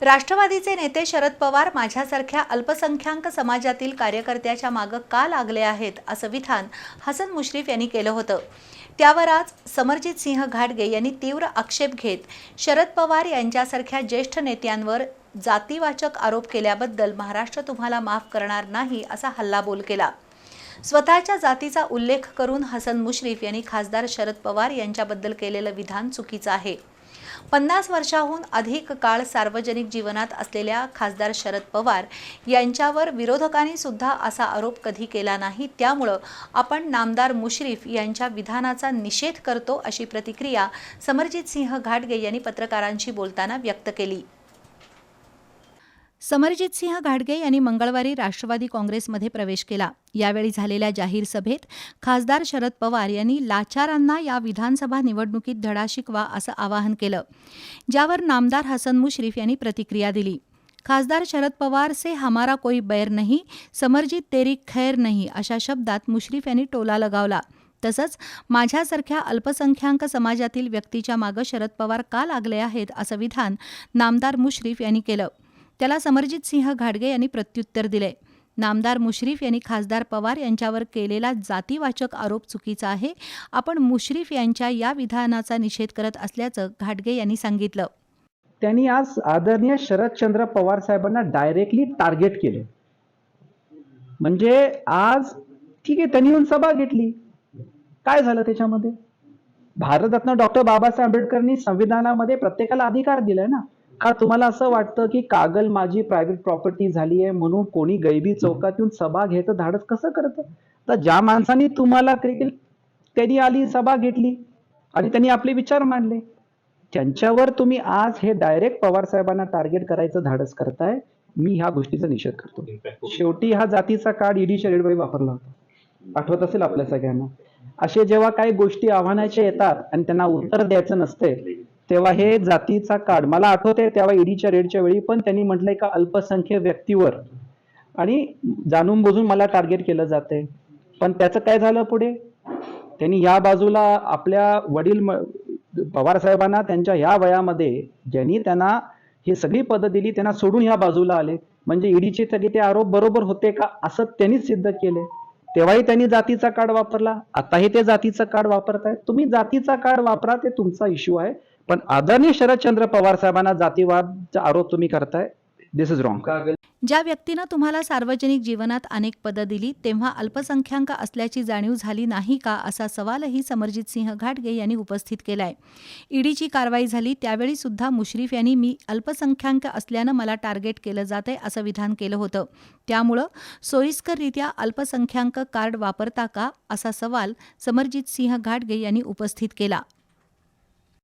राष्ट्रवादीचे नेते शरद पवार माझ्यासारख्या अल्पसंख्याक समाजातील कार्यकर्त्याच्या मागं का लागले आहेत असं विधान हसन मुश्रीफ यांनी केलं होतं. त्यावर आज समरजित सिंह घाटगे यांनी तीव्र आक्षेप घेत शरद पवार यांच्यासारख्या ज्येष्ठ नेत्यांवर जातीवाचक आरोप केल्याबद्दल महाराष्ट्र तुम्हाला माफ करणार नाही असा हल्लाबोल केला. स्वतःच्या जातीचा उल्लेख करून हसन मुश्रीफ यांनी खासदार शरद पवार यांच्याबद्दल केलेलं विधान चुकीचं आहे. पन्नास वर्षाहून अधिक काळ सार्वजनिक जीवनात असलेल्या खासदार शरद पवार यांच्यावर विरोधकांनी सुद्धा असा आरोप कधी केला नाही. त्यामुळं आपण नामदार मुश्रीफ यांच्या विधानाचा निषेध करतो अशी प्रतिक्रिया समरजित सिंह घाटगे यांनी पत्रकारांशी बोलताना व्यक्त केली. समरजित सिंह घाटगे यांनी मंगळवारी राष्ट्रवादी काँग्रेसमध्ये प्रवेश केला. यावेळी झालेल्या जाहीर सभेत खासदार शरद पवार यांनी लाचारांना या विधानसभा निवडणुकीत धडा शिकवा असं आवाहन केलं. ज्यावर नामदार हसन मुश्रीफ यांनी प्रतिक्रिया दिली. खासदार शरद पवार से हमारा कोई बैर नहीं समरजित तेरी खैर नहीं अशा शब्दात मुश्रीफ यांनी टोला लगावला. तसंच माझ्यासारख्या अल्पसंख्याक समाजातील व्यक्तीच्या मागं शरद पवार का लागले आहेत असं विधान नामदार मुश्रीफ यांनी केलं. त्याला समरजित सिंह घाटगे यांनी प्रत्युत्तर दिले नामदार मुश्रीफ यांनी खासदार पवार यांच्यावर केलेला जातीवाचक आरोप चुकीचा आहे. आपण मुश्रीफ यांच्या या विधानाचा निषेध करत असल्याचं घाटगे यांनी सांगितलं. त्यांनी आज आदरणीय शरदचंद्र पवार साहेबांना डायरेक्टली टार्गेट केले. म्हणजे आज ठीक आहे त्यांनी येऊन सभा घेतली. काय झालं त्याच्यामध्ये? भारतरत्न डॉक्टर बाबासाहेब आंबेडकरांनी संविधानामध्ये प्रत्येकाला अधिकार दिलाय ना. का तुम्हाला असं वाटतं की कागल माझी प्रायव्हेट प्रॉपर्टी झाली आहे म्हणून कोणी गैबी चौकात येऊन सभा घेतं धाडस कसं करतं? तर ज्या माणसाने तुम्हाला क्रिकेट त्यांनी आली सभा घेतली आणि त्यांनी आपले विचार मांडले त्यांच्यावर तुम्ही आज हे डायरेक्ट पवार साहेबांना टार्गेट करायचं धाडस करताय मी ह्या गोष्टीचा निषेध करतो. शेवटी हा जातीचा कार्ड ईडी शरीरबाई वापरला होता. आठवत असेल आपल्या सगळ्यांना? असे जेव्हा काही गोष्टी आव्हानाच्या येतात आणि त्यांना उत्तर द्यायचं नसते तेव्हा हे जातीचा कार्ड मला आठवते तेव्हा ईडीच्या रेडच्या वेळी पण त्यांनी म्हटलंय का अल्पसंख्य व्यक्तीवर. आणि जाणून बुजून मला टार्गेट केलं जाते पण त्याचं काय झालं पुढे? त्यांनी या बाजूला आपल्या वडील पवार साहेबांना त्यांच्या या वयामध्ये ज्यांनी त्यांना ही सगळी पदं दिली त्यांना सोडून ह्या बाजूला आले. म्हणजे ईडीचे सगळे ते आरोप बरोबर होते का असं त्यांनीच सिद्ध केले तेव्हाही त्यांनी जातीचा कार्ड वापरला. आताही ते जातीचं कार्ड वापरतायत. तुम्ही जातीचा कार्ड वापरा ते तुमचा इश्यू आहे. पण आदरणीय शरदचंद्र पवार साहेबांना जातीवादचा आरोप तुम्ही करताय दिस इज रॉंग ज्या व्यक्तीनं तुम्हाला सार्वजनिक जीवनात अनेक पदं दिली तेव्हा अल्पसंख्याक असल्याची जाणीव झाली नाही का असा सवालही समरजित सिंह घाटगे यांनी उपस्थित केलाय. ईडीची कारवाई झाली त्यावेळी सुद्धा मुश्रीफ यांनी मी अल्पसंख्याक असल्यानं मला टार्गेट केलं जातंय असं विधान केलं होतं. त्यामुळं सोयीस्कररित्या अल्पसंख्याक कार्ड वापरता का असा सवाल समरजित सिंह घाटगे यांनी उपस्थित केला.